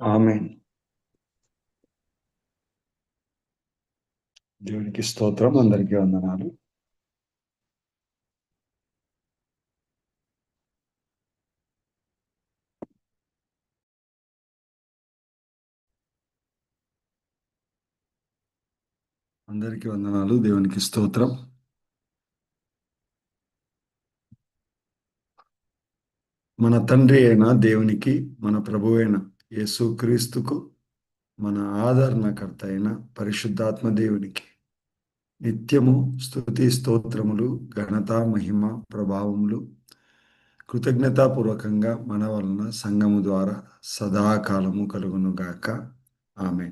ఆమె దేవునికి స్తోత్రం అందరికీ వందనాలు అందరికీ వందనాలు దేవునికి స్తోత్రం మన తండ్రి అయిన దేవునికి మన ప్రభు అయిన యేసుక్రీస్తుకు మన ఆదరణకర్త అయిన పరిశుద్ధాత్మ దేవునికి నిత్యము స్తుతి స్తోత్రములు ఘనత మహిమ ప్రభావములు కృతజ్ఞతాపూర్వకంగా మన వలన సంఘము ద్వారా సదాకాలము కలుగునుగాక. ఆమె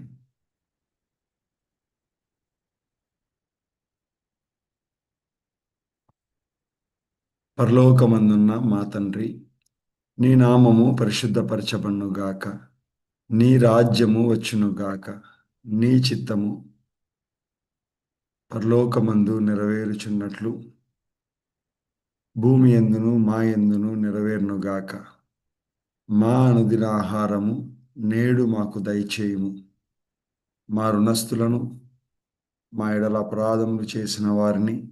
పరలోకమందున్న మా తండ్రి నీ నామము పరిశుద్ధపరచబడునుగాక నీ రాజ్యము వచ్చునుగాక నీ చిత్తము పరలోకమందు నెరవేరుచున్నట్లు. భూమి ఎందును మా ఎందును నెరవేరునుగాక మా అనుదిన ఆహారము నేడు మాకు దయచేయము. మా రుణస్థులను మా ఎడల అపరాధములు చేసిన వారిని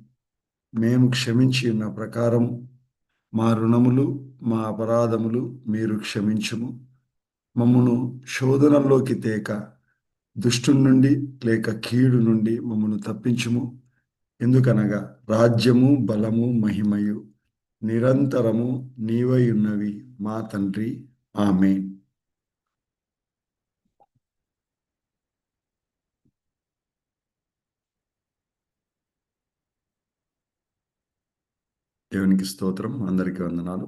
మేము క్షమించి ఉన్న ప్రకారం మా రుణములు మా అపరాధములు మీరు క్షమించుము. మమ్మను శోధనలోకి తేక దుష్టు నుండి లేక కీడు నుండి మమ్మను తప్పించుము. ఎందుకనగా రాజ్యము బలము మహిమయు నిరంతరము నీవై ఉన్నవి మా తండ్రి. ఆమె దేవునికి స్తోత్రం. అందరికీ వందనాలు.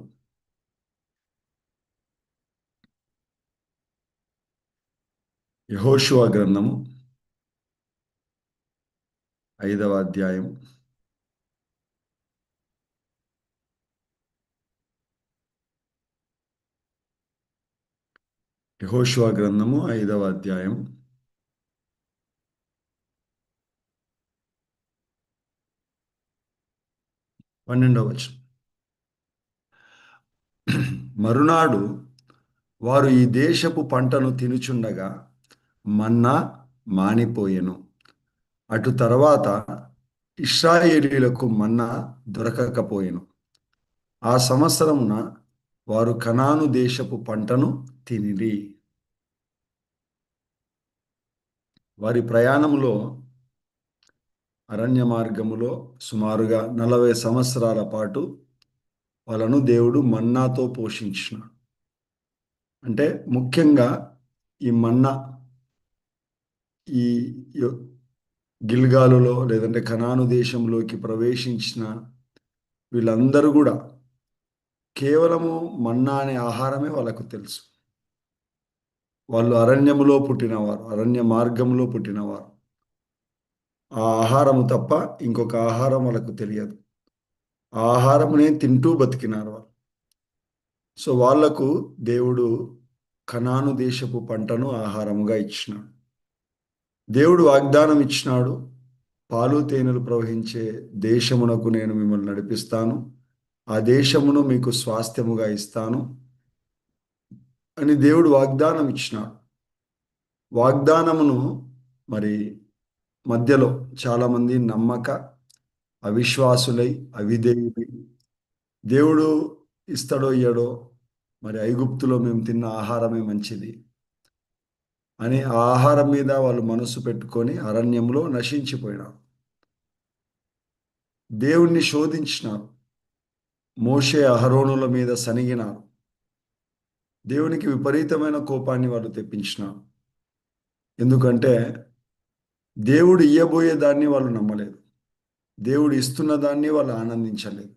యహోషువ గ్రంథము ఐదవ అధ్యాయం. యహోషువ గ్రంథము ఐదవ అధ్యాయం. పన్నెండవ వచనం. మరునాడు వారు ఈ దేశపు పంటను తినుచుండగా మన్నా మానిపోయెను. అటు తర్వాత ఇస్రాయేలీలకు మన్నా దొరకకపోయెను. ఆ సంవత్సరమున వారు కనాను దేశపు పంటను తినిరి. వారి ప్రయాణంలో అరణ్య మార్గములో సుమారుగా నలభై సంవత్సరాల పాటు వాళ్ళను దేవుడు మన్నాతో పోషించినాడు. అంటే ముఖ్యంగా ఈ మన్నా ఈ గిల్గాలులో లేదంటే కనాను దేశంలోకి ప్రవేశించిన వీళ్ళందరూ కూడా కేవలము మన్నా అనే ఆహారమే వాళ్ళకు తెలుసు. వాళ్ళు అరణ్యములో పుట్టినవారు అరణ్య మార్గంలో పుట్టినవారు. ఆ ఆహారము తప్ప ఇంకొక ఆహారం వాళ్ళకు తెలియదు. ఆ ఆహారమునే తింటూ బతికినారు వాళ్ళు. సో వాళ్ళకు దేవుడు కనాను దేశపు పంటను ఆహారముగా ఇచ్చినాడు. దేవుడు వాగ్దానం ఇచ్చినాడు పాలు తేనెలు ప్రవహించే దేశమునకు నేను మిమ్మల్ని నడిపిస్తాను ఆ దేశమును మీకు స్వాస్థ్యముగా ఇస్తాను అని దేవుడు వాగ్దానం ఇచ్చినాడు. వాగ్దానమును మరి మధ్యలో చాలామంది నమ్మక అవిశ్వాసులై అవిధేయులై దేవుడు ఇస్తాడో ఇయ్యడో మరి ఐగుప్తులో మేము తిన్న ఆహారమే మంచిది అని ఆ ఆహారం మీద వాళ్ళు మనసు పెట్టుకొని అరణ్యంలో నశించిపోయినారు. దేవుణ్ణి శోధించినారు. మోషే అహరోనుల మీద సనిగినారు. దేవునికి విపరీతమైన కోపాన్ని వాళ్ళు తెప్పించినారు. ఎందుకంటే దేవుడు ఇయ్యబోయే దాన్ని వాళ్ళు నమ్మలేదు. దేవుడు ఇస్తున్న దాన్ని వాళ్ళు ఆనందించలేదు.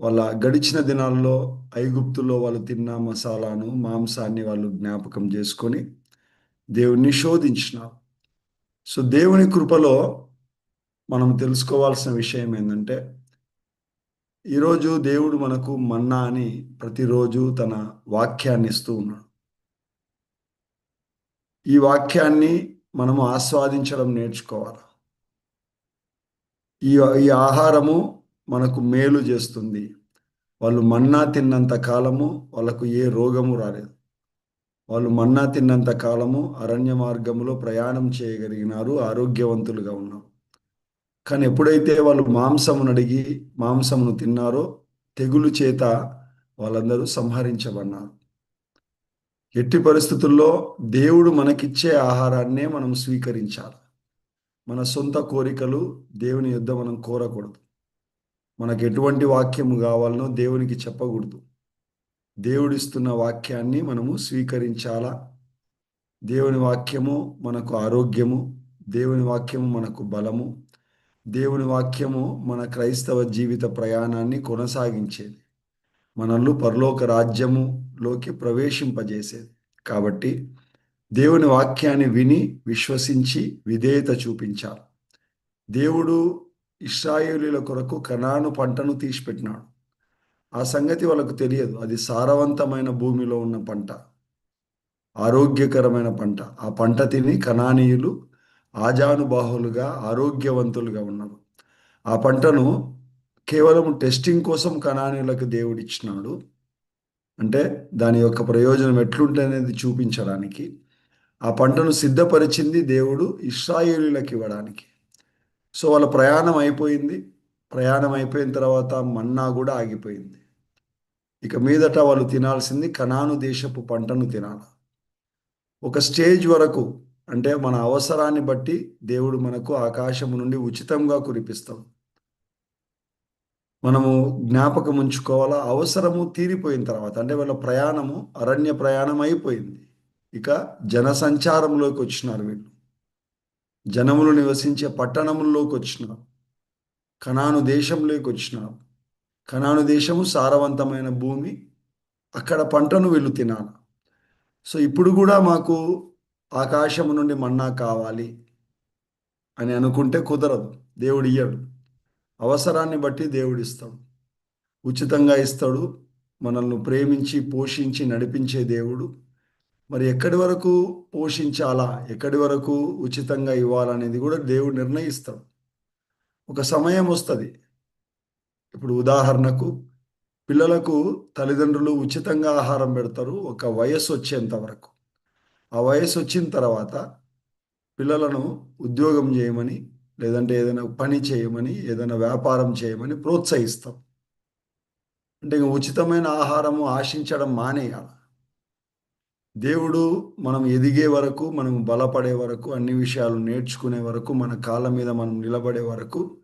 వాళ్ళ గడిచిన దినాల్లో ఐగుప్తులో వాళ్ళు తిన్న మసాలాను మాంసాన్ని వాళ్ళు జ్ఞాపకం చేసుకొని దేవుణ్ణి శోధించినారు. సో దేవుని కృపలో మనం తెలుసుకోవాల్సిన విషయం ఏంటంటే ఈరోజు దేవుడు మనకు మన్నా అని ప్రతిరోజు తన వాక్యాన్ని ఇస్తూ ఉన్నాడు. ఈ వాక్యాన్ని మనము ఆస్వాదించడం నేర్చుకోవాలి. ఈ ఈ ఆహారము మనకు మేలు చేస్తుంది. వాళ్ళు మన్నా తిన్నంత కాలము వాళ్ళకు ఏ రోగము రాలేదు. వాళ్ళు మన్నా తిన్నంత కాలము అరణ్య మార్గంలో ప్రయాణం చేయగలిగినారు ఆరోగ్యవంతులుగా ఉన్నారు. కానీ ఎప్పుడైతే వాళ్ళు మాంసమును అడిగి మాంసమును తిన్నారో తెగులు చేత వాళ్ళందరూ సంహరించబడినారు. ఎట్టి పరిస్థితుల్లో దేవుడు మనకిచ్చే ఆహారాన్నే మనం స్వీకరించాలి. మన సొంత కోరికలు దేవుని యుద్ధ మనం కోరకూడదు. మనకు ఎటువంటి వాక్యము కావాలనో దేవునికి చెప్పకూడదు. దేవుడిస్తున్న వాక్యాన్ని మనము స్వీకరించాలా? దేవుని వాక్యము మనకు ఆరోగ్యము దేవుని వాక్యము మనకు బలము దేవుని వాక్యము మన క్రైస్తవ జీవిత ప్రయాణాన్ని కొనసాగించేది. మనల్ని పరలోక లోకి ప్రవేశింపజేసేది. కాబట్టి దేవుని వాక్యాన్ని విని విశ్వసించి విధేయత చూపించాలి. దేవుడు ఇస్రాయేలీల కొరకు కణాను పంటను తీసిపెట్టినాడు. ఆ సంగతి వాళ్ళకు తెలియదు. అది సారవంతమైన భూమిలో ఉన్న పంట. ఆరోగ్యకరమైన పంట. ఆ పంట తిని కణానీయులు ఆజానుబాహులుగా ఆరోగ్యవంతులుగా ఉన్నారు. ఆ పంటను కేవలం టెస్టింగ్ కోసం కణానీయులకు దేవుడిచ్చినాడు అంటే దాని యొక్క ప్రయోజనం ఎట్లుంటే అనేది చూపించడానికి ఆ పంటను సిద్ధపరిచింది దేవుడు ఇస్రాయేలీలకు ఇవ్వడానికి. సో వాళ్ళ ప్రయాణం అయిపోయింది. ప్రయాణం అయిపోయిన తర్వాత మన్నా కూడా ఆగిపోయింది. ఇక మీదట వాళ్ళు తినాల్సింది కనాను దేశపు పంటను తినాలి. ఒక స్టేజ్ వరకు అంటే మన అవసరాన్ని బట్టి దేవుడు మనకు ఆకాశము నుండి ఉచితంగా కురిపిస్తాడు. మనము జ్ఞాపకం ఉంచుకోవాలా? అవసరము తీరిపోయిన తర్వాత అంటే వాళ్ళ ప్రయాణము అరణ్య ప్రయాణం అయిపోయింది. ఇక జనసంచారంలోకి వచ్చినారు వీళ్ళు. జనములు నివసించే పట్టణముల్లోకి వచ్చినారు. కణాను దేశంలోకి వచ్చినారు. కణాను దేశము సారవంతమైన భూమి. అక్కడ పంటను వీళ్ళు తినాలి. సో ఇప్పుడు కూడా మాకు ఆకాశము నుండి మన్నా కావాలి అని అనుకుంటే కుదరదు. దేవుడు ఇయ్యడు. అవసరాన్ని బట్టి దేవుడిస్తాడు. ఉచితంగా ఇస్తాడు. మనల్ని ప్రేమించి పోషించి నడిపించే దేవుడు. మరి ఎక్కడి వరకు పోషించాలా? ఎక్కడి వరకు ఉచితంగా ఇవ్వాలనేది కూడా దేవుడు నిర్ణయిస్తాడు. ఒక సమయం వస్తుంది. ఇప్పుడు ఉదాహరణకు పిల్లలకు తల్లిదండ్రులు ఉచితంగా ఆహారం పెడతారు ఒక వయస్సు వచ్చేంత వరకు. ఆ వయసు వచ్చిన తర్వాత పిల్లలను ఉద్యోగం చేయమని లేదంటే ఏదైనా పని చేయమని ఏదైనా వ్యాపారం చేయమని ప్రోత్సహిస్తాం. అంటే ఉచితమైన ఆహారము ఆశించడం మానేయాల. దేవుడు మనం ఎదిగే వరకు మనం బలపడే వరకు అన్ని విషయాలు నేర్చుకునే వరకు మన కాళ్ళ మీద మనం నిలబడే వరకు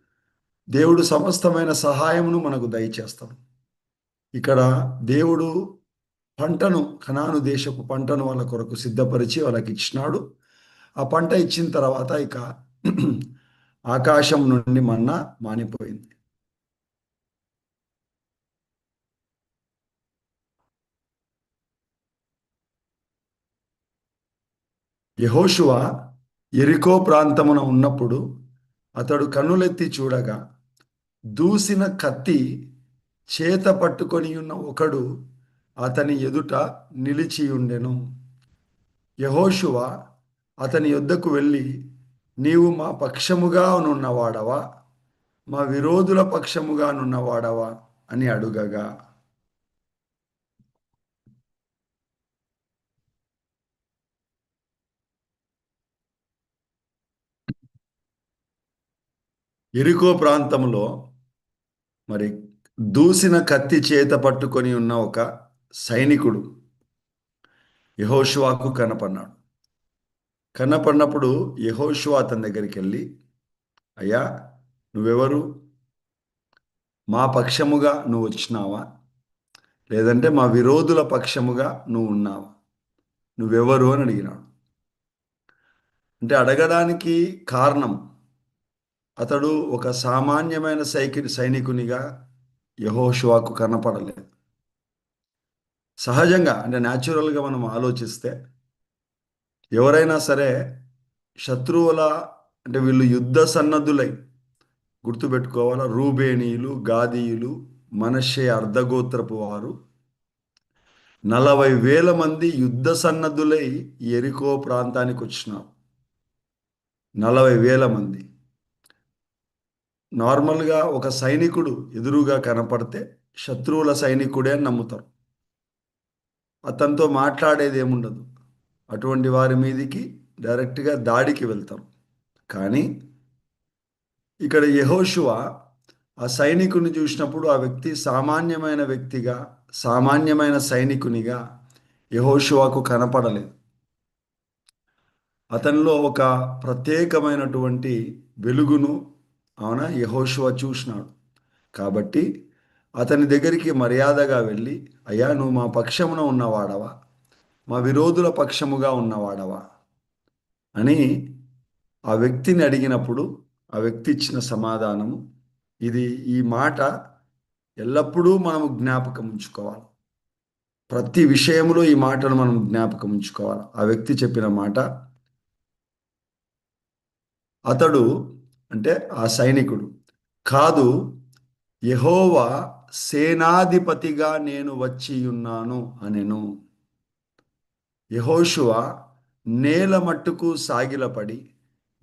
దేవుడు సమస్తమైన సహాయమును మనకు దయచేస్తాడు. ఇక్కడ దేవుడు పంటను కనాను దేశపు పంటను వాళ్ళ కొరకు సిద్ధపరిచి వాళ్ళకి ఇచ్చినాడు. ఆ పంట ఇచ్చిన తర్వాత ఇక ఆకాశం నుండి మన్నా మానిపోయింది. యహోషువ ఎరికో ప్రాంతమున ఉన్నప్పుడు అతడు కన్నులెత్తి చూడగా దూసిన కత్తి చేత పట్టుకొని ఉన్న ఒకడు అతని ఎదుట నిలిచి ఉండెను యహోషువ అతని యొద్దకు వెళ్ళి నీవు మా పక్షముగా నున్నవాడవా? మా విరోధుల పక్షముగా నున్నవాడవా? అని అడుగగా. ఎరుకో ప్రాంతంలో మరి దూసిన కత్తి చేత పట్టుకొని ఉన్న ఒక సైనికుడు యహోషువాకు కనపడ్డాడు. కనపడినప్పుడు యహోషువా అతని దగ్గరికి వెళ్ళి అయ్యా నువ్వెవరు? మా పక్షముగా నువ్వు వచ్చినావా? లేదంటే మా విరోధుల పక్షముగా నువ్వు ఉన్నావా? నువ్వెవరు? అని అడిగినాడు. అంటే అడగడానికి కారణం అతడు ఒక సామాన్యమైన సైకి సైనికునిగా యహోషువాకు కనపడలేదు. సహజంగా అంటే న్యాచురల్గా మనం ఆలోచిస్తే ఎవరైనా సరే శత్రువుల అంటే వీళ్ళు యుద్ధ సన్నద్ధులై గుర్తుపెట్టుకోవాలా? రూబేణీయులు గాదీయులు మనషే అర్ధగోత్రపు వారు. నలభై వేల మంది యుద్ధ సన్నద్ధులై ఎరికో ప్రాంతానికి వచ్చినారు. నలభై వేల మంది. నార్మల్గా ఒక సైనికుడు ఎదురుగా కనపడితే శత్రువుల సైనికుడే అని నమ్ముతారు. అతనితో మాట్లాడేది ఏముండదు. అటువంటి వారి మీదికి డైరెక్ట్గా దాడికి వెళ్తాం. కానీ ఇక్కడ యహోశువ ఆ సైనికుని చూసినప్పుడు ఆ వ్యక్తి సామాన్యమైన వ్యక్తిగా సామాన్యమైన సైనికునిగా యహోశువాకు కనపడలేదు. అతనిలో ఒక ప్రత్యేకమైనటువంటి వెలుగును అవునా యహోశువ చూసినాడు. కాబట్టి అతని దగ్గరికి మర్యాదగా వెళ్ళి అయ్యా నువ్వు మా పక్షమున ఉన్నవాడవా? మా విరోధుల పక్షముగా ఉన్నవాడవా? అని ఆ వ్యక్తిని అడిగినప్పుడు ఆ వ్యక్తి ఇచ్చిన సమాధానము ఇది ఈ మాట ఎల్లప్పుడూ మనము జ్ఞాపకం ఉంచుకోవాలి. ప్రతి విషయంలో ఈ మాటను మనం జ్ఞాపకం ఉంచుకోవాలి. ఆ వ్యక్తి చెప్పిన మాట అతడు అంటే ఆ సైనికుడు కాదు యహోవా సేనాధిపతిగా నేను వచ్చి ఉన్నాను అనెను. యహోషువ నేల మట్టుకు సాగిలపడి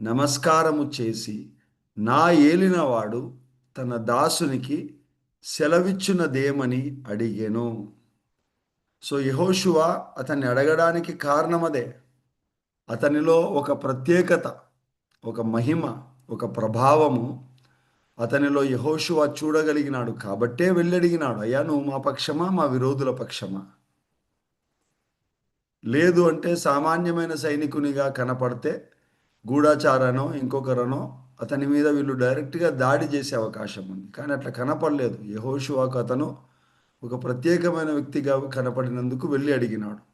నమస్కారము చేసి నా ఏలినవాడు తన దాసునికి సెలవిచ్చున్నదేమని అడిగాను. సో యహోషువ అతన్ని అడగడానికి కారణమదే. అతనిలో ఒక ప్రత్యేకత ఒక మహిమ ఒక ప్రభావము అతనిలో యహోషువ చూడగలిగినాడు కాబట్టే వెళ్ళడిగినాడు. అయ్యా నువ్వు మా పక్షమా మా విరోధుల పక్షమా? లేదు అంటే సామాన్యమైన సైనికునిగా కనపడితే గూఢాచారనో ఇంకొకరనో అతని మీద వీళ్ళు డైరెక్ట్గా దాడి చేసే అవకాశం ఉంది. కానీ అట్లా కనపడలేదు. యహోషువాకు అతను ఒక ప్రత్యేకమైన వ్యక్తిగా కనపడినందుకు వెళ్ళి అడిగినాడు.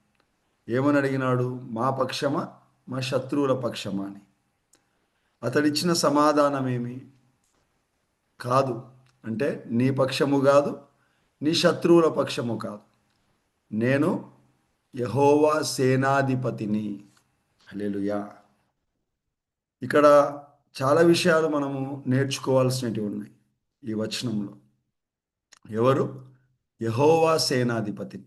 ఏమని అడిగినాడు? మా పక్షమా? మా శత్రువుల పక్షమా? అని. అతడిచ్చిన సమాధానం ఏమి కాదు. అంటే నీ పక్షము కాదు నీ శత్రువుల పక్షము కాదు. నేను యహోవా సేనాధిపతిని. హలేలుయా ఇక్కడ చాలా విషయాలు మనము నేర్చుకోవాల్సినవి ఉన్నాయి ఈ వచనంలో. ఎవరు? యహోవా సేనాధిపతిని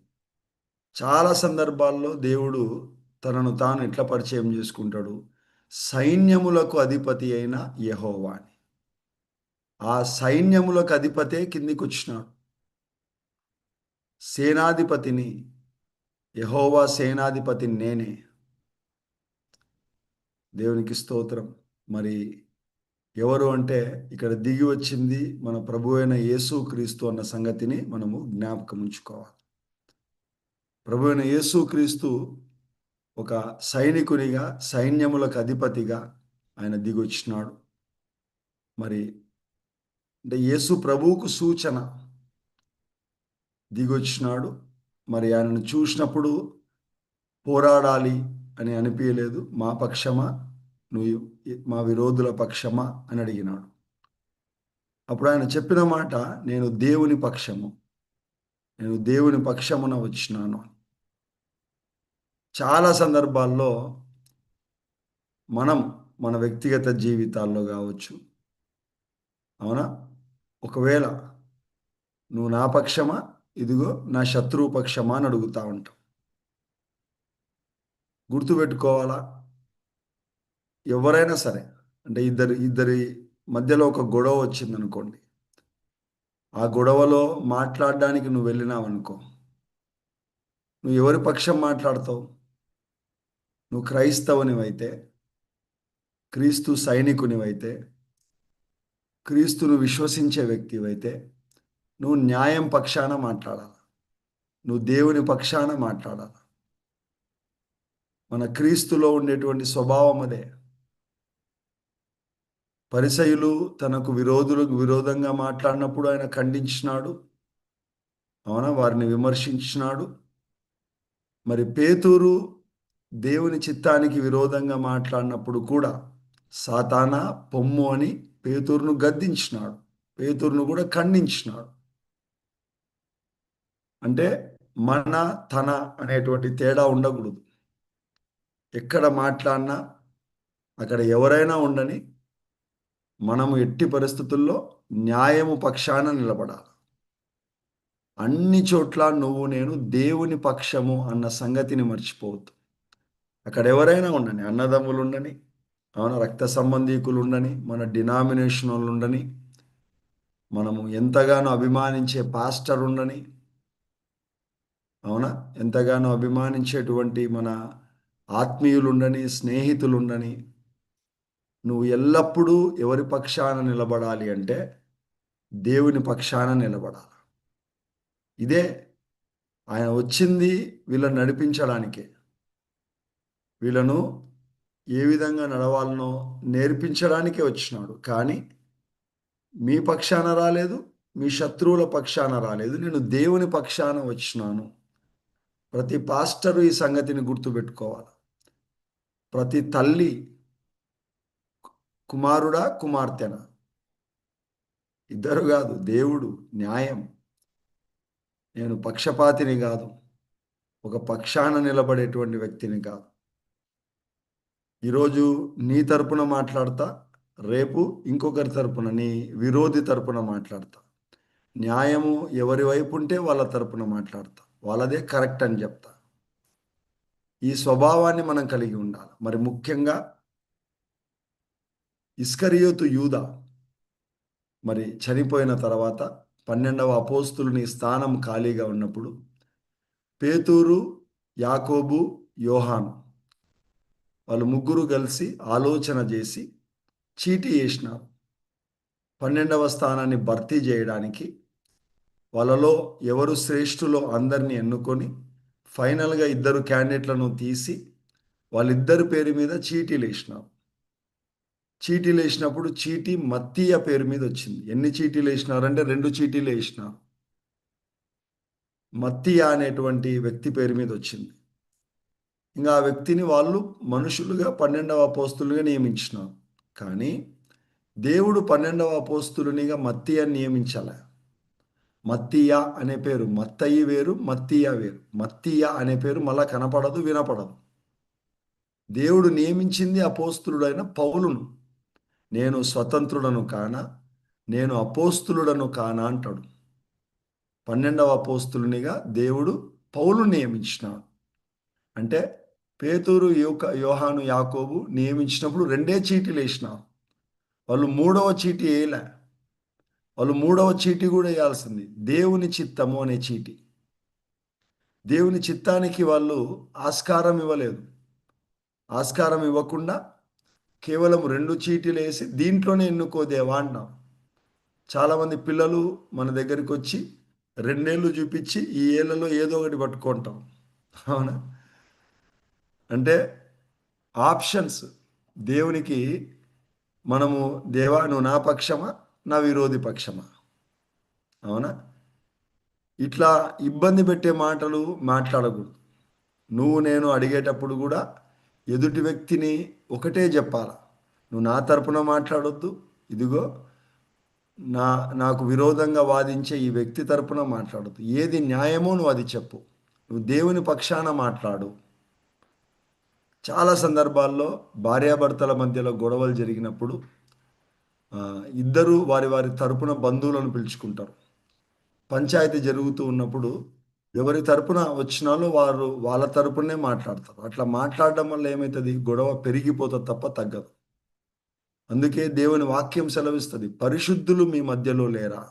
చాలా సందర్భాల్లో దేవుడు తనను తాను ఎట్లా పరిచయం చేసుకుంటాడు? సైన్యములకు అధిపతి అయిన యహోవా అని. ఆ సైన్యములకు అధిపతే కిందికి వచ్చినాడు సేనాధిపతిని యహోవా సేనాధిపతి నేనే. దేవునికి స్తోత్రం. మరి ఎవరు అంటే ఇక్కడ దిగి వచ్చింది మన ప్రభు అయిన యేసు క్రీస్తు అన్న సంగతిని మనము జ్ఞాపకం ఉంచుకోవాలి. ప్రభు అయిన యేసు క్రీస్తు ఒక సైనికునిగా సైన్యములకు అధిపతిగా ఆయన దిగి వచ్చినాడు. మరి అంటే యేసు ప్రభువుకు సూచన దిగొచ్చినాడు మరి ఆయనను చూసినప్పుడు పోరాడాలి అని అనిపించలేదు మా పక్షమా? నువ్వు మా విరోధుల పక్షమా? అని అడిగినాడు. అప్పుడు ఆయన చెప్పిన మాట నేను దేవుని పక్షము. నేను దేవుని పక్షమున వచ్చినాను చాలా సందర్భాల్లో మనం మన వ్యక్తిగత జీవితాల్లో కావచ్చు. అవునా? ఒకవేళ నువ్వు నా పక్షమా? ఇదిగో నా శత్రువు పక్షమా అని అడుగుతా ఉంటాం. గుర్తుపెట్టుకోవాలా? ఎవరైనా సరే అంటే ఇద్దరు ఇద్దరి మధ్యలో ఒక గొడవ వచ్చిందనుకోండి. ఆ గొడవలో మాట్లాడడానికి నువ్వు వెళ్ళినావు అనుకో నువ్వు ఎవరి పక్షం మాట్లాడతావు? నువ్వు క్రైస్తవునివైతే క్రీస్తు సైనికునివైతే క్రీస్తును విశ్వసించే వ్యక్తివైతే నువ్వు న్యాయం పక్షాన మాట్లాడాలి? నువ్వు దేవుని పక్షాన మాట్లాడాలి? మన క్రీస్తులో ఉండేటువంటి స్వభావం అదే. పరిసయులు తనకు విరోధులకు విరోధంగా మాట్లాడినప్పుడు ఆయన ఖండించినాడు. అవునా? వారిని విమర్శించినాడు. మరి పేతూరు దేవుని చిత్తానికి విరోధంగా మాట్లాడినప్పుడు కూడా సాతానా పొమ్ము అని పేతూరును గద్దించినాడు. పేతూరును కూడా ఖండించినాడు. అంటే మన తన అనేటువంటి తేడా ఉండకూడదు. ఎక్కడ మాట్లాడినా అక్కడ ఎవరైనా ఉండని మనము ఎట్టి పరిస్థితుల్లో న్యాయము పక్షాన నిలబడాలి. అన్ని చోట్ల నువ్వు నేను దేవుని పక్షము అన్న సంగతిని మర్చిపోవద్దు. అక్కడ ఎవరైనా ఉండని అన్నదమ్ములు ఉండని అవునా రక్త సంబంధీకులు ఉండని మన డినామినేషన్ వాళ్ళు ఉండని మనము ఎంతగానో అభిమానించే పాస్టర్ ఉండని అవునా? ఎంతగానో అభిమానించేటువంటి మన ఆత్మీయులుండని స్నేహితులుండని నువ్వు ఎల్లప్పుడూ ఎవరి పక్షాన నిలబడాలి అంటే దేవుని పక్షాన నిలబడాలి. ఇదే ఆయన వచ్చింది వీళ్ళని నడిపించడానికే. వీళ్ళను ఏ విధంగా నడవాలనో నేర్పించడానికే వచ్చినాడు. కానీ మీ పక్షాన రాలేదు మీ శత్రువుల పక్షాన రాలేదు నేను దేవుని పక్షాన వచ్చినాను. ప్రతి పాస్టరు ఈ సంగతిని గుర్తుపెట్టుకోవాలి. ప్రతి తల్లి కుమారుడా కుమార్తెన? ఇద్దరు కాదు దేవుడు న్యాయం. నేను పక్షపాతిని కాదు ఒక పక్షాన నిలబడేటువంటి వ్యక్తిని కాదు. ఈరోజు నీ తరపున మాట్లాడతా రేపు ఇంకొకరి తరపున నీ విరోధి తరపున మాట్లాడతా. న్యాయము ఎవరి వైపు ఉంటే వాళ్ళ తరపున మాట్లాడతా. వాళ్ళదే కరెక్ట్ అని చెప్తా. ఈ స్వభావాన్ని మనం కలిగి ఉండాలి. మరి ముఖ్యంగా ఇస్కరియోతు యూద మరి చనిపోయిన తర్వాత పన్నెండవ అపోస్తులని స్థానం ఖాళీగా ఉన్నప్పుడు పేతూరు యాకోబు యోహాన్ వాళ్ళు ముగ్గురు కలిసి ఆలోచన చేసి చీటీ వేసినారు. పన్నెండవ స్థానాన్ని భర్తీ చేయడానికి వాళ్ళలో ఎవరు శ్రేష్ఠులో అందరినీ ఎన్నుకొని ఫైనల్గా ఇద్దరు క్యాండిడేట్లను తీసి వాళ్ళిద్దరి పేరు మీద చీటీలు వేసినారు చీటీలు వేసినప్పుడు చీటీ మత్తీయ పేరు మీద వచ్చింది. ఎన్ని చీటీలు వేసినారంటే రెండు చీటీలు వేసినారు మత్తీయ అనేటువంటి వ్యక్తి పేరు మీద వచ్చింది. ఇంకా ఆ వ్యక్తిని వాళ్ళు మనుషులుగా పన్నెండవ అపోస్తులుగా నియమించినారు కానీ దేవుడు పన్నెండవ అపోస్తులునిగా మత్తీయ నియమించాలి. మత్తియా అనే పేరు మత్తయి వేరు మత్తీయ వేరు. మత్తియా అనే పేరు మళ్ళా కనపడదు వినపడదు. దేవుడు నియమించింది అపోస్తులుడైన పౌలును. నేను స్వతంత్రుడను కాన? నేను అపోస్తులుడను కానా అంటాడు. పన్నెండవ అపోస్తులునిగా దేవుడు పౌలు నియమించినాడు. అంటే పేతూరు యోక యోహాను యాకోబు నియమించినప్పుడు రెండే చీటీలు వేసినారు వాళ్ళు మూడవ చీటీ వేయలే. వాళ్ళు మూడవ చీటీ కూడా వేయాల్సింది. దేవుని చిత్తము అనే చీటీ. దేవుని చిత్తానికి వాళ్ళు ఆస్కారం ఇవ్వలేదు. ఆస్కారం ఇవ్వకుండా కేవలం రెండు చీటీలు వేసి దీంట్లోనే ఎన్నుకోదేవా అన్నాం చాలామంది పిల్లలు మన దగ్గరికి వచ్చి రెండేళ్ళు చూపించి ఈ ఏళ్ళలో ఏదో ఒకటి పట్టుకుంటాం. అవునా? అంటే ఆప్షన్స్. దేవునికి మనము దేవా నువ్వు నా పక్షమా? నా విరోధి పక్షమా? అవునా? ఇట్లా ఇబ్బంది పెట్టే మాటలు మాట్లాడకూడదు. నువ్వు నేను అడిగేటప్పుడు కూడా ఎదుటి వ్యక్తిని ఒకటే చెప్పాల? నువ్వు నా తరపున మాట్లాడొద్దు. ఇదిగో నా నాకు విరోధంగా వాదించే ఈ వ్యక్తి తరపున మాట్లాడద్దు. ఏది న్యాయమో నువ్వు అది చెప్పు. నువ్వు దేవుని పక్షాన మాట్లాడు. చాలా సందర్భాల్లో భార్యాభర్తల మధ్యలో గొడవలు జరిగినప్పుడు ఇద్దరు వారి వారి తరపున బంధువులను పిలుచుకుంటారు. పంచాయతీ జరుగుతూ ఉన్నప్పుడు ఎవరి తరపున వచ్చినాలో వారు వాళ్ళ తరపునే మాట్లాడతారు. అట్లా మాట్లాడడం వల్ల ఏమవుతుంది గొడవ పెరిగిపోతుంది తప్ప తగ్గదు. అందుకే దేవుని వాక్యం సెలవిస్తుంది పరిశుద్ధులు మీ మధ్యలో లేరా?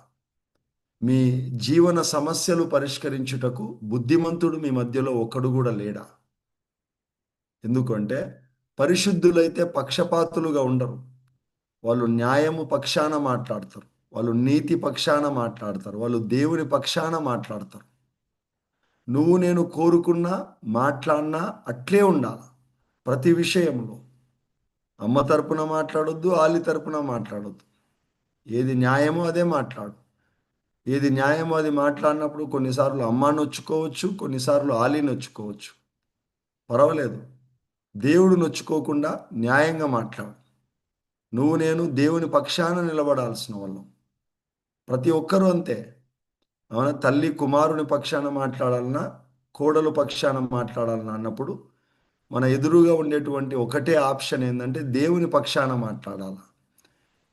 మీ జీవన సమస్యలు పరిష్కరించుటకు బుద్ధిమంతుడు మీ మధ్యలో ఒకడు కూడా లేడా? ఎందుకంటే పరిశుద్ధులైతే పక్షపాతులుగా ఉండరు. వాళ్ళు న్యాయము పక్షాన మాట్లాడతారు. వాళ్ళు నీతి పక్షాన మాట్లాడతారు. వాళ్ళు దేవుని పక్షాన మాట్లాడతారు. నువ్వు నేను కోరుకున్నా మాట్లాడినా అట్లే ఉండాలి. ప్రతి విషయంలో అమ్మ తరపున మాట్లాడొద్దు ఆలి తరపున మాట్లాడొద్దు. ఏది న్యాయమో అదే మాట్లాడు. ఏది న్యాయమో అది మాట్లాడినప్పుడు కొన్నిసార్లు అమ్మ నొచ్చుకోవచ్చు కొన్నిసార్లు ఆలి నొచ్చుకోవచ్చు. పర్వాలేదు. దేవుడు నొచ్చుకోకుండా న్యాయంగా మాట్లాడు. నువ్వు నేను దేవుని పక్షాన నిలబడాల్సిన వాళ్ళం. ప్రతి ఒక్కరూ అంతే. అవునా? తల్లి కుమారుని పక్షాన మాట్లాడాలన్నా కోడలు పక్షాన మాట్లాడాలన్నా అన్నప్పుడు మన ఎదురుగా ఉండేటువంటి ఒకటే ఆప్షన్ ఏంటంటే దేవుని పక్షాన మాట్లాడాల?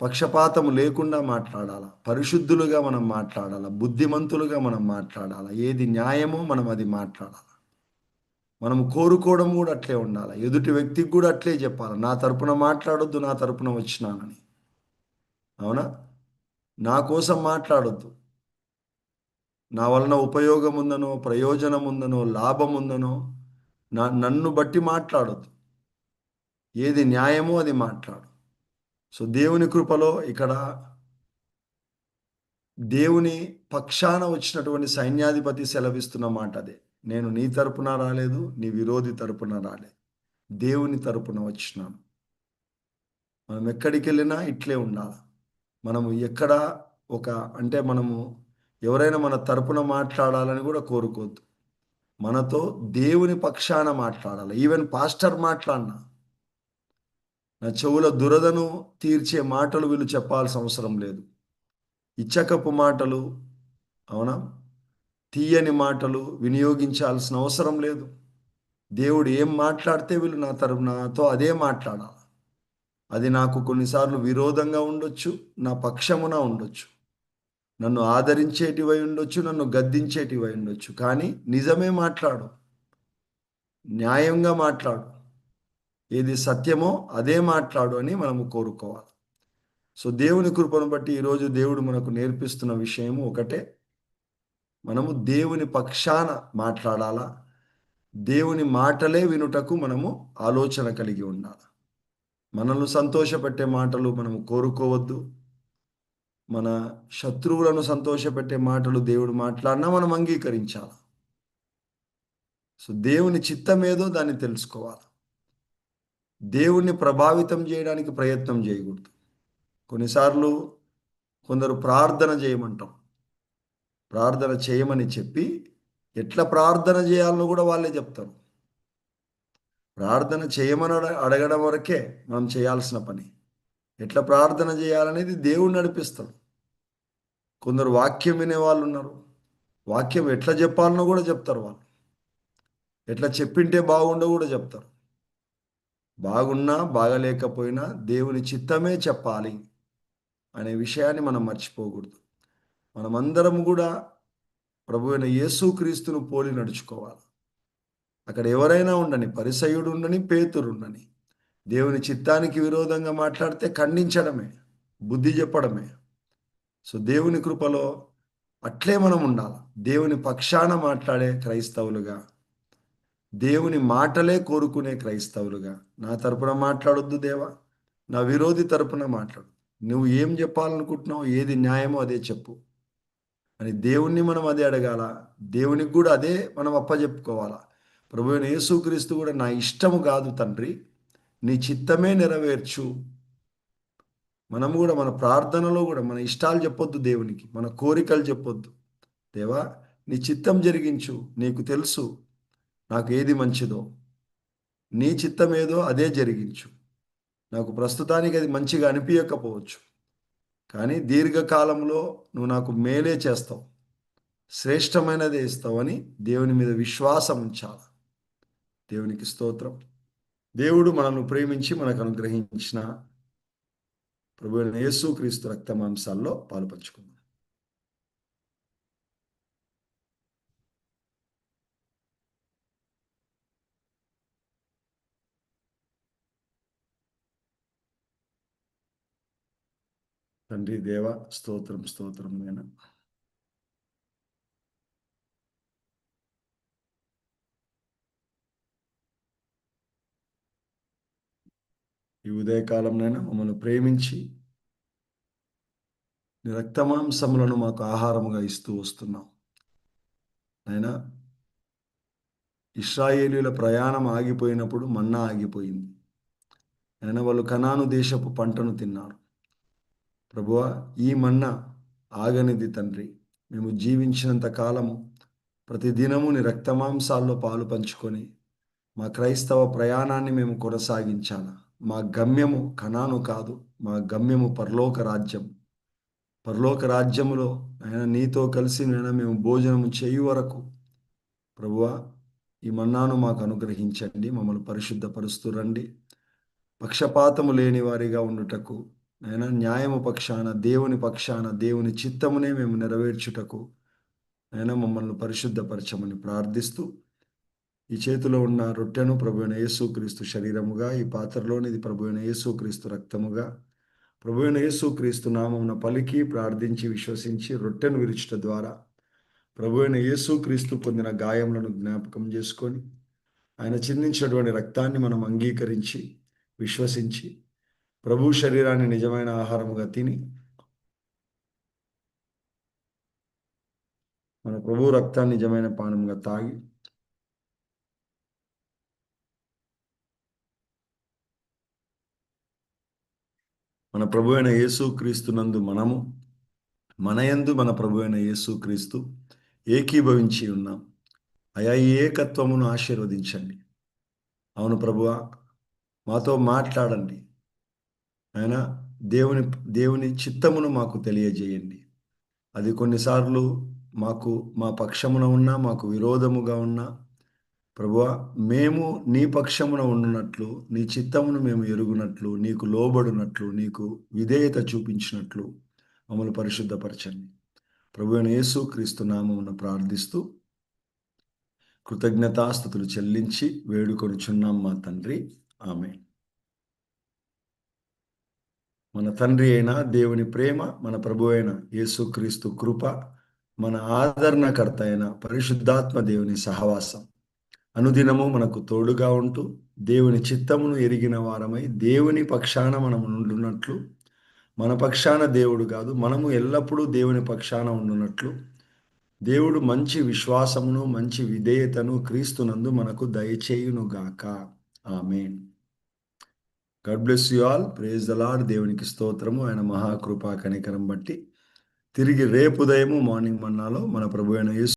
పక్షపాతం లేకుండా మాట్లాడాల? పరిశుద్ధులుగా మనం మాట్లాడాల? బుద్ధిమంతులుగా మనం మాట్లాడాల? ఏది న్యాయమో మనం అది మాట్లాడాలి? మనం కోరుకోవడం కూడా అట్లే ఉండాలి. ఎదుటి వ్యక్తికి కూడా అట్లే చెప్పాలి. నా తరపున మాట్లాడొద్దు నా తరపున వచ్చినానని. అవునా? నా కోసం మాట్లాడొద్దు. నా వలన ఉపయోగం ఉందనో ప్రయోజనం ఉందనో లాభం ఉందనో నా నన్ను బట్టి మాట్లాడొద్దు. ఏది న్యాయమో అది మాట్లాడు. సో దేవుని కృపలో ఇక్కడ దేవుని పక్షాన వచ్చినటువంటి సైన్యాధిపతి సెలవిస్తున్న మాట అదే నేను నీ తరపున రాలేదు నీ విరోధి తరపున రాలేదు. దేవుని తరపున వచ్చినాను. మనం ఎక్కడికి వెళ్ళినా ఇట్లే ఉండాలి. మనము ఎక్కడ ఒక అంటే మనము ఎవరైనా మన తరపున మాట్లాడాలని కూడా కోరుకోవద్దు. మనతో దేవుని పక్షాన మాట్లాడాలి. ఈవెన్ పాస్టర్ మాట్లాడినా. నా చెవుల దురదను తీర్చే మాటలు వీళ్ళు చెప్పాల్సిన అవసరం లేదు. ఇచ్చకపు మాటలు అవునా? తీయని మాటలు వినియోగించాల్సిన అవసరం లేదు. దేవుడు ఏం మాట్లాడితే వీళ్ళు నా తరపు నాతో అదే మాట్లాడాలి. అది నాకు కొన్నిసార్లు విరోధంగా ఉండొచ్చు నా పక్షమున ఉండొచ్చు. నన్ను ఆదరించేటివై ఉండొచ్చు నన్ను గద్దించేటివై ఉండొచ్చు. కానీ నిజమే మాట్లాడు. న్యాయంగా మాట్లాడు. ఏది సత్యమో అదే మాట్లాడు అని మనము కోరుకోవాలి. సో దేవుని కృపను బట్టి ఈరోజు దేవుడు మనకు నేర్పిస్తున్న విషయము ఒకటే. మనము దేవుని పక్షాన మాట్లాడాలా? దేవుని మాటలే వినుటకు మనము ఆలోచన కలిగి ఉండాలి? మనల్ని సంతోషపెట్టే మాటలు మనము కోరుకోవద్దు. మన శత్రువులను సంతోషపెట్టే మాటలు దేవుడు మాట్లాడినా మనం అంగీకరించాలి? సో దేవుని చిత్తమేదో దాన్ని తెలుసుకోవాలి. దేవుణ్ణి ప్రభావితం చేయడానికి ప్రయత్నం చేయకూడదు. కొన్నిసార్లు కొందరు ప్రార్థన చేయమంటాం. ప్రార్థన చేయమని చెప్పి ఎట్లా ప్రార్థన చేయాలని కూడా వాళ్ళే చెప్తారు. ప్రార్థన చేయమని అడగడం వరకే మనం చేయాల్సిన పని. ఎట్లా ప్రార్థన చేయాలనేది దేవుడు నడిపిస్తాడు. కొందరు వాక్యం వినే వాళ్ళు ఉన్నారు. వాక్యం ఎట్లా చెప్పాలనో కూడా చెప్తారు వాళ్ళు. ఎట్లా చెప్పింటే బాగుండో కూడా చెప్తారు. బాగున్నా బాగలేకపోయినా దేవుని చిత్తమే చెప్పాలి అనే విషయాన్ని మనం మర్చిపోకూడదు. మనమందరం కూడా ప్రభు అయిన యేసుక్రీస్తును పోలి నడుచుకోవాలి. అక్కడ ఎవరైనా ఉండని పరిసయుడు ఉండని పేతురుండని దేవుని చిత్తానికి విరోధంగా మాట్లాడితే ఖండించడమే బుద్ధి చెప్పడమే. సో దేవుని కృపలో అట్లే మనం ఉండాలి. దేవుని పక్షాన మాట్లాడే క్రైస్తవులుగా దేవుని మాటలే కోరుకునే క్రైస్తవులుగా. నా తరపున మాట్లాడొద్దు దేవా నా విరోధి తరపున మాట్లాడు. నువ్వు ఏం చెప్పాలనుకుంటున్నావు ఏది న్యాయమో అదే చెప్పు. అని దేవుణ్ణి మనం అదే అడగాల. దేవునికి కూడా అదే మనం అప్పచెప్పుకోవాలా ప్రభు యేసుక్రీస్తు కూడా నా ఇష్టము కాదు తండ్రి నీ చిత్తమే నెరవేర్చు. మనం కూడా మన ప్రార్థనలో కూడా మన ఇష్టాలు చెప్పొద్దు దేవునికి మన కోరికలు చెప్పొద్దు. దేవా నీ చిత్తం జరిగించు నీకు తెలుసు నాకు ఏది మంచిదో. నీ చిత్తం ఏదో అదే జరిగించు. నాకు ప్రస్తుతానికి అది మంచిగా అనిపించకపోవచ్చు కానీ దీర్ఘకాలంలో నువ్వు నాకు మేలే చేస్తావు. శ్రేష్టమైనదే ఇస్తావని దేవుని మీద విశ్వాసం ఉంచాలి? దేవునికి స్తోత్రం. దేవుడు మనల్ని ప్రేమించి మనకు అనుగ్రహించిన ప్రభు యేసు క్రీస్తు రక్త మాంసాల్లో పాలుపంచుకుందాం. తండ్రి దేవ స్తోత్రం స్తోత్రం నేను ఈ ఉదయకాలంనైనా మమ్మల్ని ప్రేమించి రక్తమాంసములను మాకు ఆహారముగా ఇస్తూ వస్తున్నాం. నైనా ఇస్రాయేలీల ప్రయాణం ఆగిపోయినప్పుడు మన్నా ఆగిపోయింది. అయినా వాళ్ళు కనాను దేశపు పంటను తిన్నారు. ప్రభువ ఈ మన్న ఆగనిది తండ్రి. మేము జీవించినంత కాలము ప్రతిదినము నీ రక్తమాంసాల్లో పాలు పంచుకొని మా క్రైస్తవ ప్రయాణాన్ని మేము కొనసాగించాలా? మా గమ్యము కణాను కాదు మా గమ్యము పరలోక రాజ్యం. పరలోక రాజ్యములో ఆయన నీతో కలిసి నేను మేము భోజనము చేయు వరకు ప్రభువ ఈ మన్నాను మాకు అనుగ్రహించండి మమ్మల్ని పరిశుద్ధపరుస్తూ రండి. పక్షపాతము లేని వారిగా ఉండుటకు నాయన న్యాయము పక్షాన దేవుని పక్షాన దేవుని చిత్తమునే మేము నెరవేర్చుటకు ఆయన మమ్మల్ని పరిశుద్ధపరచమని ప్రార్థిస్తూ ఈ చేతిలో ఉన్న రొట్టెను ప్రభువైన యేసుక్రీస్తు శరీరముగా ఈ పాత్రలోనిది ప్రభువైన యేసుక్రీస్తు రక్తముగా ప్రభువైన యేసుక్రీస్తు నామమున పలికి ప్రార్థించి విశ్వసించి రొట్టెను విరుచుట ద్వారా ప్రభువైన యేసుక్రీస్తు పొందిన గాయములను జ్ఞాపకం చేసుకొని ఆయన చిందించినటువంటి రక్తాన్ని మనం అంగీకరించి విశ్వసించి ప్రభు శరీరాన్ని నిజమైన ఆహారముగా తిని మన ప్రభు రక్తాన్ని నిజమైన పానముగా తాగి మన ప్రభు అయిన యేసు క్రీస్తునందు మనము మనయందు మన ప్రభు అయిన యేసు క్రీస్తు ఏకీభవించి ఉన్నాం. అయా ఈ ఏకత్వమును ఆశీర్వదించండి. అవును ప్రభువా మాతో మాట్లాడండి. ఆయన దేవుని దేవుని చిత్తమును మాకు తెలియజేయండి. అది కొన్నిసార్లు మాకు మా పక్షమున ఉన్నా మాకు విరోధముగా ఉన్నా ప్రభువా మేము నీ పక్షమున ఉండునట్లు నీ చిత్తమును మేము ఎరుగునట్లు నీకు లోబడినట్లు నీకు విధేయత చూపించినట్లు మమ్మల్ని పరిశుద్ధపరచండి. ప్రభు అయిన యేసు క్రీస్తు నామమున ప్రార్థిస్తూ కృతజ్ఞతాస్థుతులు చెల్లించి వేడుకొనిచున్నాం మా తండ్రి. ఆమె మన తండ్రి అయిన దేవుని ప్రేమ మన ప్రభు అయిన యేసుక్రీస్తు కృప మన ఆదరణకర్త అయిన పరిశుద్ధాత్మ దేవుని సహవాసం. అనుదినము మనకు తోడుగా ఉంటూ దేవుని చిత్తమును ఎరిగిన వారమై దేవుని పక్షాన మనం ఉండున్నట్లు మన పక్షాన దేవుడు కాదు మనము ఎల్లప్పుడూ దేవుని పక్షాన ఉండున్నట్లు దేవుడు మంచి విశ్వాసమును మంచి విధేయతను క్రీస్తునందు మనకు దయచేయునుగాక. Amen. God bless you all praise the దేవునికి స్తోత్రము. ఆయన మహాకృపా కనికరం బట్టి తిరిగి రేపు ఉదయము మార్నింగ్ మన్నాలో మన ప్రభు అయిన యేసు